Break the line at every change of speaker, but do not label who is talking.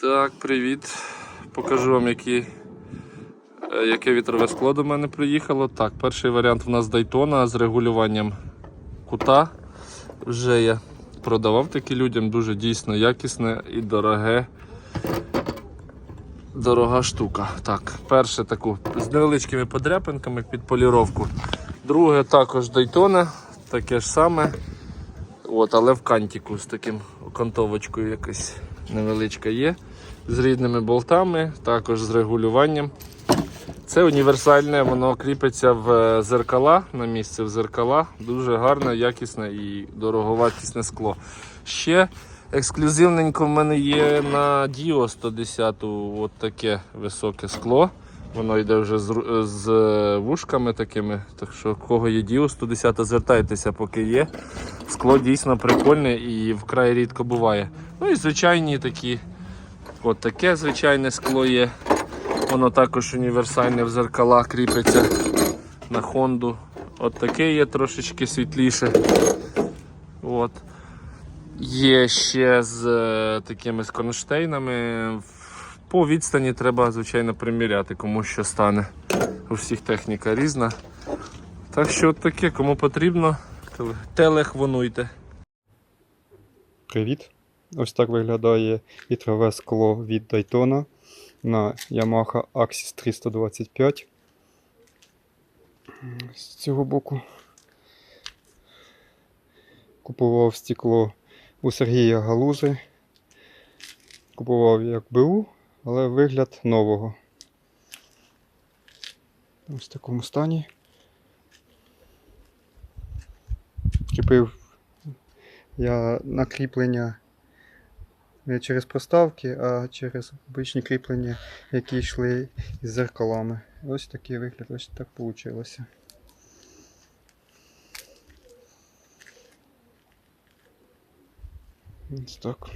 Так, привіт. Покажу вам, які, е, яке вітрове скло до мене приїхало. Так, перший варіант у нас Daytona з регулюванням кута. Вже я продавав такі людям, дуже дійсно якісне і дороге. Дорога штука. Так, перше таку з невеличкими подряпинками під поліровку. Друге також Daytona, таке ж саме. От, але в кантіку з таким окантовочкою якась невеличка є. З рідними болтами, також з регулюванням. Це універсальне, воно кріпиться в е, зеркала на місце в зеркала. Дуже гарне, якісне і дороговартісне скло. Ще ексклюзивненько в мене є на Діо 110 от таке високе скло. Воно йде вже з, з е, вушками такими. Так що, кого є Dio 110, звертайтеся, поки є. Скло дійсно прикольне і вкрай рідко буває. Ну і звичайні такі. От таке звичайне скло є. Воно також універсальне в зеркала кріпиться на Хонду. От таке є трошечки світліше. От. Є ще з е, такими з кронштейнами. По відстані треба, звичайно, приміряти, кому що стане. У всіх техніка різна. Так що от таке, кому потрібно, теле- телефонуйте.
Привіт! Ось так виглядає вітрове скло від Daytona на Yamaha Axis 325. З цього боку купував стекло у Сергія Галузи. Купував як БУ, але вигляд нового. Ось в такому стані. Кріпив я на кріплення не через проставки, а через обичні кріплення, які йшли із зеркалами. Ось такий вигляд, ось так вийшло. Ось так.